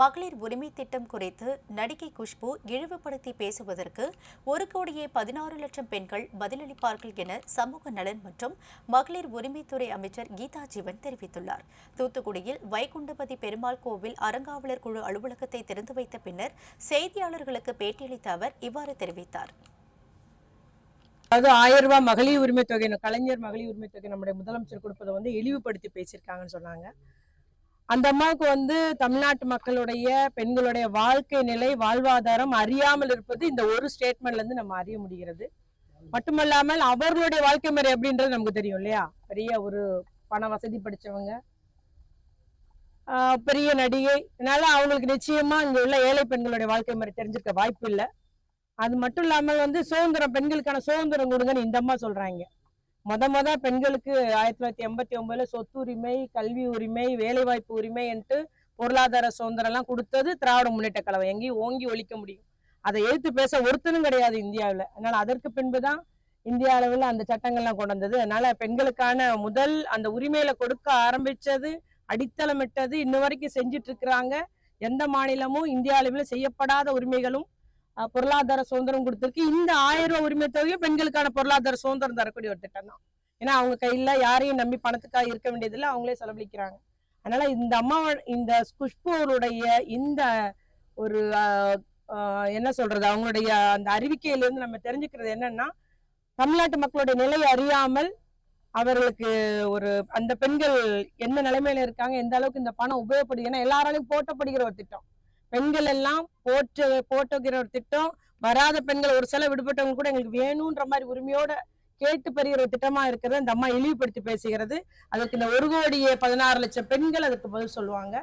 மகளிர் உரிமை திட்டம் குறித்து நடிகை குஷ்பு இழிவுபடுத்தி பேசுவதற்கு ஒரு கோடியே பதினாறு லட்சம் பெண்கள் பதிலளிப்பார்கள் என சமூக நலன் மற்றும் மகளிர் உரிமைத்துறை அமைச்சர் கீதா ஜீவன் தெரிவித்துள்ளார். தூத்துக்குடியில் வைகுண்டபதி பெருமாள் கோவில் அறங்காவலர் குழு அலுவலகத்தை திறந்து வைத்த பின்னர் செய்தியாளர்களுக்கு பேட்டியளித்த அவர் இவ்வாறு தெரிவித்தார். அதாவது ஆயிரம் ரூபாய் மகளிர் உரிமை தொகை கலைஞர் மகளிர் உரிமை தொகை நம்முடைய முதலமைச்சர் கொடுப்பதை வந்து இழிவுபடுத்தி பேசியிருக்காங்கன்னு சொன்னாங்க. அந்த அம்மாவுக்கு வந்து தமிழ்நாட்டு மக்களுடைய பெண்களுடைய வாழ்க்கை நிலை வாழ்வாதாரம் அறியாமல் இருப்பது இந்த ஒரு ஸ்டேட்மெண்ட்ல இருந்து நம்ம அறிய முடிகிறது. மட்டுமல்லாமல் அவர்களுடைய வாழ்க்கை முறை அப்படின்றது நமக்கு தெரியும் இல்லையா? பெரிய ஒரு பண வசதி படிச்சவங்க ஆஹ் பெரிய நடிகை. அதனால அவங்களுக்கு நிச்சயமா இங்க உள்ள ஏழை பெண்களுடைய வாழ்க்கை முறை தெரிஞ்சிருக்க வாய்ப்பு இல்லை. அது மட்டும் இல்லாமல் வந்து சுதந்திரம் பெண்களுக்கான சுதந்திரம் கொடுங்கன்னு இந்த அம்மா சொல்றாங்க. மொத மொத பெண்களுக்கு ஆயிரத்தி தொள்ளாயிரத்தி எண்பத்தி ஒன்பதுல சொத்து உரிமை கல்வி உரிமை வேலைவாய்ப்பு உரிமை என்று பொருளாதார சுதந்திரம் எல்லாம் கொடுத்தது திராவிட முன்னேற்ற கழகம். எங்கேயும் ஓங்கி ஒழிக்க முடியும். அதை எதிர்த்து பேச ஒருத்தனும் கிடையாது இந்தியாவில். அதனால அதற்கு பின்புதான் இந்திய அளவில் அந்த சட்டங்கள்லாம் கொண்டு வந்தது. அதனால பெண்களுக்கான முதல் அந்த உரிமையில கொடுக்க ஆரம்பிச்சது அடித்தளமிட்டது இன்ன வரைக்கும் செஞ்சுட்டு இருக்கிறாங்க. எந்த மாநிலமும் இந்திய அளவில் செய்யப்படாத உரிமைகளும் பொருளாதார சுதந்திரம் கொடுத்துருக்கு. இந்த ஆயிரம் ரூபாய் உரிமை தொகையும் பெண்களுக்கான பொருளாதார சுதந்திரம் தரக்கூடிய ஒரு திட்டம் தான். ஏன்னா அவங்க கையில யாரையும் நம்பி பணத்துக்காக இருக்க வேண்டியதில்லை. அவங்களே செலவழிக்கிறாங்க. அதனால இந்த அம்மா இந்த குஷ்பு இந்த ஒரு அஹ், என்ன சொல்றது? அவங்களுடைய அந்த அறிவிக்கையிலிருந்து நம்ம தெரிஞ்சுக்கிறது என்னன்னா தமிழ்நாட்டு மக்களுடைய நிலை அறியாமல் அவர்களுக்கு ஒரு அந்த பெண்கள் எந்த நிலைமையில இருக்காங்க எந்த அளவுக்கு இந்த பணம் உபயோகப்படுது ஏன்னா எல்லாராலையும் போட்டப்படுகிற ஒரு திட்டம். பெண்கள் எல்லாம் போட்டு போட்டுக்கிற ஒரு திட்டம் வராத பெண்கள் ஒரு சில விடுபட்டவங்க கூட எங்களுக்கு வேணும்ன்ற மாதிரி உரிமையோட கேட்டு பெறுகிற திட்டமா இருக்கிறத இந்த அம்மா இழிவுபடுத்தி பேசுகிறது. அதுக்கு இந்த ஒரு கோடியே பதினாறு லட்சம் பெண்கள் அதுக்கு பதில் சொல்லுவாங்க.